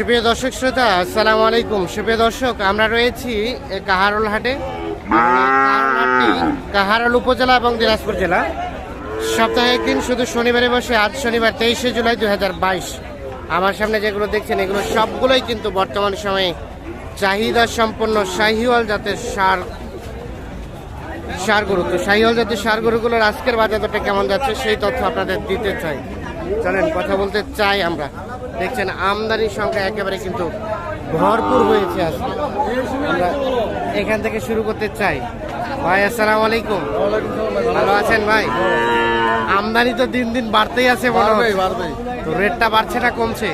সুপ্রিয় দর্শক শ্রোতা, আসসালামু আলাইকুম। সুপ্রিয় দর্শক, আমরা রয়েছি কাহারোল হাটে। কাহারোল উপজেলা এবং দিনাজপুর জেলা। সপ্তাহে একদিন শুধু শনিবারে বসে, আজ শনিবার তেইশে জুলাই দু হাজার বাইশ। আমার সামনে যেগুলো দেখছেন, এগুলো সবগুলোই কিন্তু বর্তমান সময়ে চাহিদা সম্পন্ন শাহিওয়াল জাতের সার সার গরু। তো শাহিওয়াল জাতের সার গরুগুলোর আজকের বাজার দরটা কেমন যাচ্ছে, সেই তথ্য আপনাদের দিতে চাই। চলেন কথা বলতে চাই আমরা। দেখছেন আমদানির সংখ্যা একেবারে কিন্তু ভরপুর হয়েছে আজকে। আমরা এখান থেকে শুরু করতে চাই। ভাই আসসালামু আলাইকুম। ভালো আছেন ভাই? আমদানি তো দিন দিন বাড়তেই আছে মনে তো রেটটা বাড়ছে না কমছে?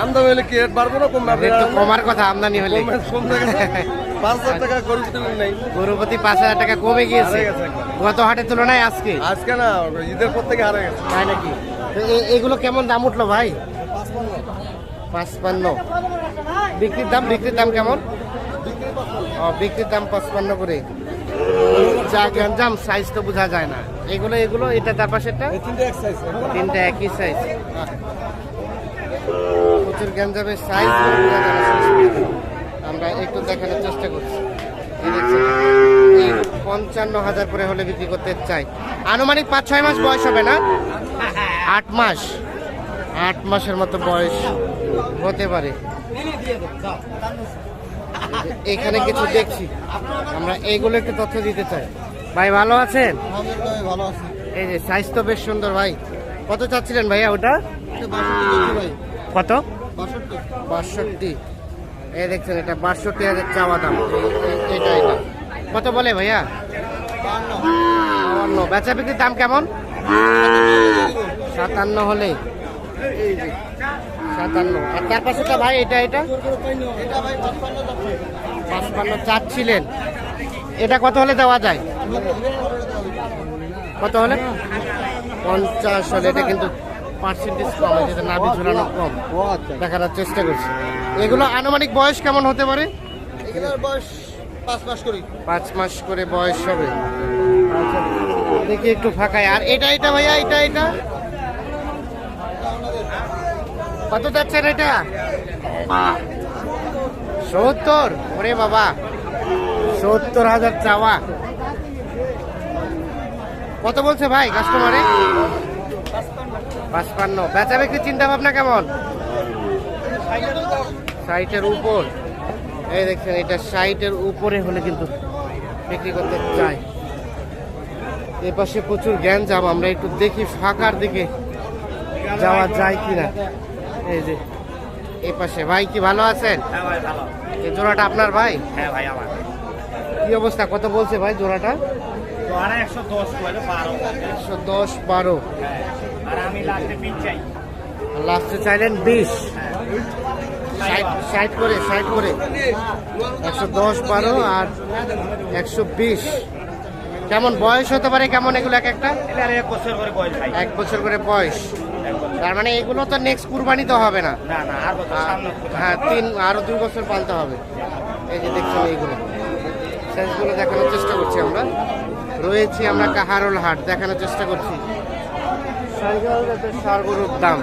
আমদানি হলে কি রেট বাড়বো না কম বাড়বে রেট তো কমার কথা আমদানি হলে। পাঁচ হাজার টাকা গরু নেই। পাঁচ হাজার টাকা কমে গিয়েছে। গত হাটের তুলনায় আজকে? আজকে না ঈদের পর থেকে হারে গেছে। তাই নাকি? এগুলো কেমন দাম উঠল ভাই? পাঁচপান্ন। বিক্রির দাম বিক্রির দাম কেমন? ও বিক্রির দাম পাঁচপান্ন করে। যা গ্যাঞ্জাম সাইজ তো বোঝা যায় না। এগুলো এগুলো এটা তার পাশেরটা? সাইজ তিনটা একই সাইজ প্রচুর গ্যাঞ্জামের সাইজ আমরা একটু দেখানোর চেষ্টা করছি। পঞ্চান্ন হাজার করে হলে বিক্রি করতে চাই। আনুমানিক পাঁচ ছয় মাস বয়স হবে না? আট মাস। আট মাসের মতো বয়স হতে পারে। এখানে কিছু দেখছি। আমরা এইগুলো একটু তথ্য দিতে চাই। ভাই ভালো আছেন? ভালো আছে। এই যে সাইজ তো বেশ সুন্দর ভাই। কত চাচ্ছিলেন ভাইয়া ওটা? কত? বাষট্টি। এই দেখছেন, এটা বাষট্টি হাজার চাওয়া দাম। এটা এটা কত বলে ভাইয়া? বাউান্ন বেচা বিক্রির দাম কেমন? সাতান্ন হলে। সাতান্ন। আর তার পাশেটা ভাই, এটা এটা? পাঁচপান্ন চাচ্ছিলেন। এটা কত হলে দেওয়া যায়? কত হলে? পঞ্চাশ হলে। এটা কিন্তু পার্সেন্টেজ কম এটা নাভি ঝুলানো কম। আচ্ছা। দেখানোর চেষ্টা করছি। এগুলো আনুমানিক বয়স কেমন হতে পারে? এখানের বয়স পাঁচ মাস করি। পাঁচ মাস করে বয়স হবে। দেখি একটু ফাঁকায়। আর এটা এটা ভাইয়া এটা এটা? কত যাচ্ছেন এটা? সত্তর। ওরে বাবা। সত্তর হাজার চাওয়া। কত বলছে ভাই কাস্টমারে? পাঁচপান্ন। বেচা বিক্রির চিন্তা ভাবনা কেমন? ষাটের উপর। এই দেখছেন এটা ষাটের উপরে হলে কিন্তু বিক্রি করতে চাই এ পাশে প্রচুর জ্ঞান যাব আমরা একটু দেখি ফাঁকার দিকে যাওয়া যায় কিনা। এই যে এ পাশে। ভাই কি ভালো আছেন? হ্যাঁ এই জোড়াটা আপনার ভাই? হ্যাঁ ভাই আমার। কি অবস্থা? কত বলছে ভাই জোড়াটা? একশো দশ বারো। লাস্টে চাইলেন বিশ। ষাট করে ষাট করে। একশো দশ বারো আর একশো বিশ। কেমন বয়স হতে পারে? কেমন এগুলো এক একটা? এক বছর করে বয়স এক বছর করে বয়স। তার মানে এগুলো তো নেক্সট কুরবানি তো হবে না। হ্যাঁ তিন আরও দুই বছর পালতে হবে। এই যে দেখছেন এইগুলো। সাইজগুলো দেখানোর চেষ্টা করছি আমরা। রয়েছি আমরা কাহারোল হাট দেখানোর চেষ্টা করছি। সাইকেল সার গরুর দাম।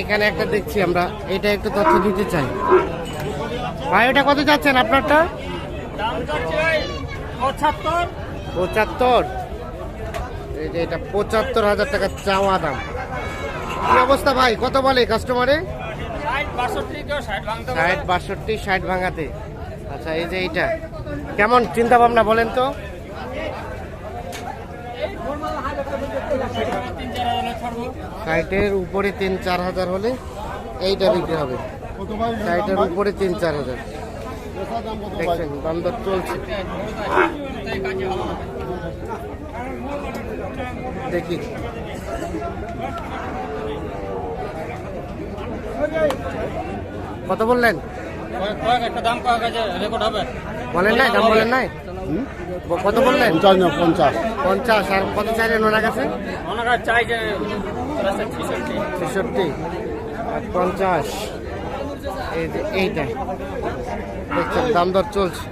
এখানে একটা দেখছি আমরা এটা একটু তথ্য দিতে চাই। ভাই ওটা কত যাচ্ছেন আপনারটা? পঁচাত্তর। এই যে এটা পঁচাত্তর হাজার টাকা চাওয়া দাম। কি অবস্থা ভাই? কত বলে কাস্টমারে? ষাট বাষট্টি ষাট ভাঙাতে আচ্ছা এই যে এইটা। কেমন চিন্তা ভাবনা বলেন তো? ষাটের উপরে তিন চার হাজার হলে এইটা বিক্রি হবে। ষাটের উপরে তিন চার হাজার। দেখছেন বান্দর চলছে। দেখি। কত বললেন? একটা দাম কয়েক হাজার রেকর্ড হবে। বলেন নাই দাম বলেন নাই? কত বললেন? পঞ্চাশ না পঞ্চাশ। পঞ্চাশ আর কত চাইলেন ওনার কাছে? ওনারা চাই যে ছেষট্টি। পঞ্চাশ। এই যে এইটা। দেখছেন দাম দর চলছে।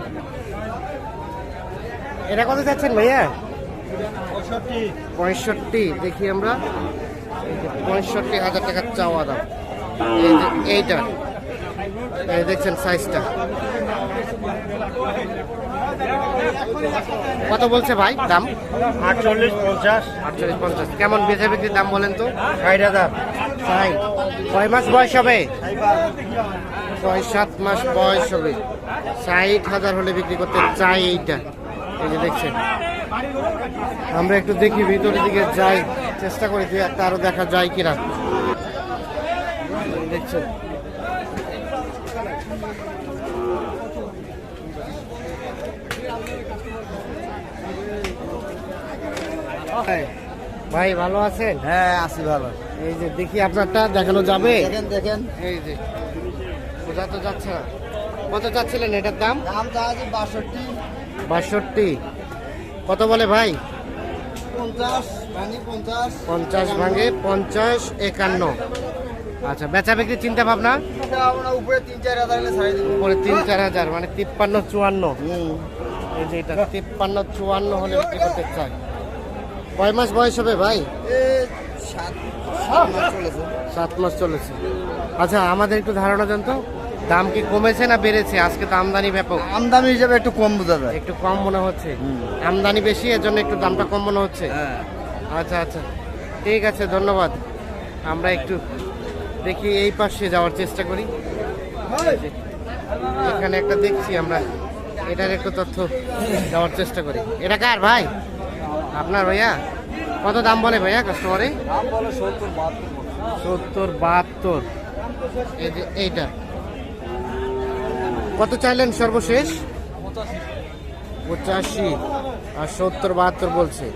এটা কত চাচ্ছেন ভাইয়া? পঁয়ষট্টি। দেখি আমরা। পঁয়ষট্টি হাজার টাকার চাওয়া দাম। এই যে এইটা। এই দেখছেন সাইজটা কত বলছে ভাই দাম? আটচল্লিশ পঞ্চাশ। আটচল্লিশ পঞ্চাশ। কেমন বেচা বিক্রির দাম বলেন তো? ষাট হাজার। তাই কয় মাস বয়স হবে? ছয় সাত মাস বয়স হবে। ষাট হাজার হলে বিক্রি করতে চাই এইটা। এই যে দেখছেন। আমরা একটু দেখি ভিতরের দিকে যাই। চেষ্টা করি যে একটা আরও দেখা যায় কিনা। দেখছেন। ভাই, ভাই ভালো আছেন? হ্যাঁ আছি ভালো। এই যে দেখি আপনারটা দেখানো যাবে? দেখেন দেখেন। এই যে বোঝা তো যাচ্ছে না। কত চাচ্ছিলেন এটার দাম? দাম চা আছে বাষট্টি। বাষট্টি। কত বলে ভাই? পঞ্চাশ ভাঙে পঞ্চাশ। একান্ন। আচ্ছা বেচা বিক্রি চিন্তা ভাবনা? উপরে তিন চার হাজার উপরে তিন চার হাজার মানে তিপ্পান্ন চুয়ান্ন। এই যে এটা তিপ্পান্ন চুয়ান্ন হলে বিক্রি করতে চাই কয় মাস বয়স হবে ভাই? সাত মাস চলেছে। সাত মাস চলেছে। আচ্ছা আমাদের একটু ধারণা দেন তো দাম কি কমেছে না বেড়েছে? আজকে তো আমদানি ব্যাপক। আমদানি হিসাবে একটু কম বোঝা যায়। একটু কম মনে হচ্ছে। আমদানি বেশি এর জন্য একটু দামটা কম মনে হচ্ছে। হ্যাঁ। আচ্ছা আচ্ছা। ঠিক আছে ধন্যবাদ। আমরা একটু দেখি এই পাশে যাওয়ার চেষ্টা করি। এখানে একটা দেখছি আমরা। এটার একটু তথ্য দেওয়ার চেষ্টা করি। এটা কার ভাই? আপনার ভাইয়া? কত দাম বলে ভাইয়া কাস্টমারে সত্তর বাহাত্তর। এই যে এইটা। কত চাইলেন সর্বশেষ? পঁচাশি। আর সত্তর বাহাত্তর বলছে।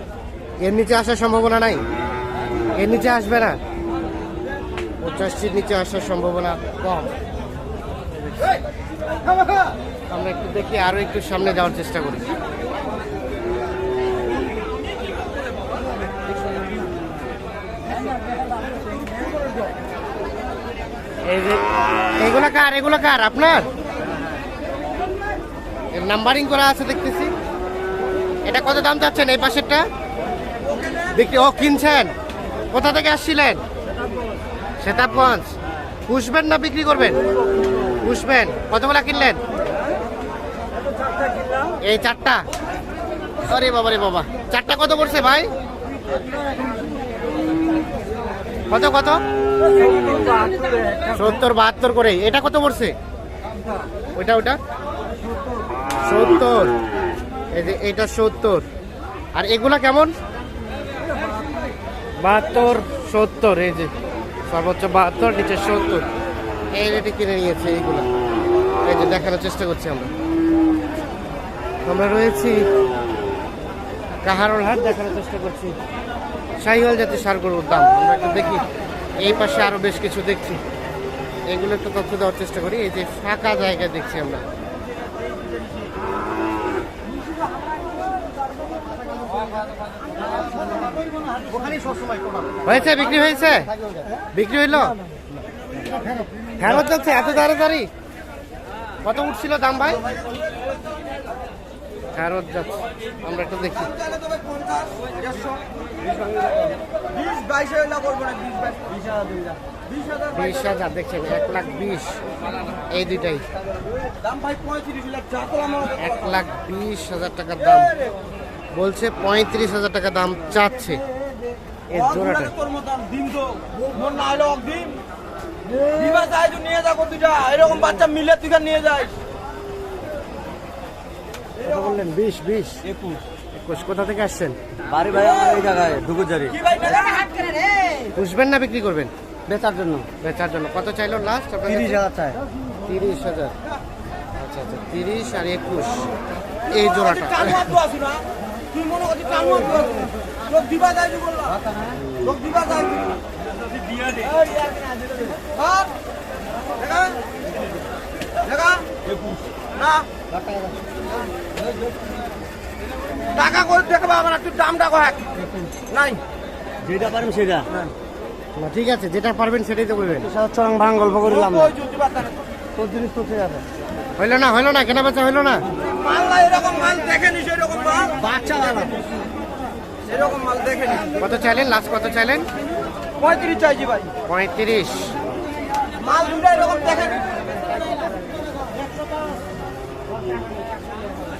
এর নিচে আসার সম্ভাবনা নাই? এর নিচে আসবে না? পঁচাশির নিচে আসার সম্ভাবনা কম। আমরা একটু দেখি আরও একটু সামনে যাওয়ার চেষ্টা করি। এই এগুলা কার এগুলা কার? আপনার? নাম্বারিং করা আছে দেখতেছি। এটা কত দাম চাচ্ছেন এই পাশেরটা? দেখি ও, কিনছেন। কোথা থেকে আসছিলেন? সেতাবগঞ্জ পুষবেন না বিক্রি করবেন? পুষবেন। কতগুলা কিনলেন? এই চারটা। আরে বাবা রে বাবা। চারটা কত পড়ছে ভাই? কত কত? সত্তর বাহাত্তর করে। এটা কত পড়ছে ওইটা ওটা সত্তর। এই যে এটা সত্তর। আর এগুলা কেমন? বাহাত্তর সত্তর এই যে। সর্বোচ্চ বাহাত্তর নিচে সত্তর। এই রেটে কিনে নিয়েছে এইগুলো। এই যে দেখানোর চেষ্টা করছি আমরা। আমরা রয়েছি কাহারোল হাট দেখানোর চেষ্টা করছি। শাহিওয়াল জাতের সারগরুর দাম। আমরা একটু দেখি। এই পাশে আরও বেশ কিছু দেখছি। এগুলো একটু তথ্য দেওয়ার চেষ্টা করি। এই যে ফাঁকা জায়গা দেখছি আমরা। হয়েছে? বিক্রি হয়েছে? বিক্রি হইল? ফেরত যাচ্ছে? এত তাড়াতাড়ি? কত উঠছিল দাম ভাই? ফেরত যাচ্ছে। আমরা একটু দেখি। বিশ হাজার দেখছেন এক লাখ বিশ। এই দুইটাই। দাম ভাই পঁয়ত্রিশ লাখ চা তো আমার এক লাখ বিশ হাজার টাকার দাম। বলছে পঁয়ত্রিশ হাজার টাকা দাম চাচ্ছে। এই জোড়াটা। তোর মতো দিন তো। মন না হলো দিন। দিবা যাই তুই নিয়ে যাব দুইটা এরকম বাচ্চা মিলে তুই নিয়ে যাস। বললেন বিশ বিশ। একুশ। কোথা থেকে আসছেন? বাড়ি ভাই আমার এই জায়গায় কি পুষবেন না বিক্রি করবেন? বেচার জন্য। বেচার জন্য। কত চাইলো লাস্ট তিরিশ হাজার চাই। তিরিশ হাজার। আচ্ছা আচ্ছা তিরিশ আর একুশ। এই জোড়াটা। না? টাকা করে দেখবা আমার একটু দামটা কয়েক নাই। যেটা পারেন সেটা। না ঠিক আছে যেটা পারবেন সেটাই তো বলবেন। চং ভাঙ গল্প করিলাম তোর জিনিস তো ঠিক আছে। হইল না হইল না কেনা বেচা হইল না। মাল না এরকম মাল দেখেনি সেরকম মাল। বাচ্চা এরকম মাল দেখেনি কত চাইলেন? লাস্ট কত চাইলেন? পঁয়ত্রিশ চাইছি ভাই। পঁয়ত্রিশ। মাল দুটো এরকম দেখেন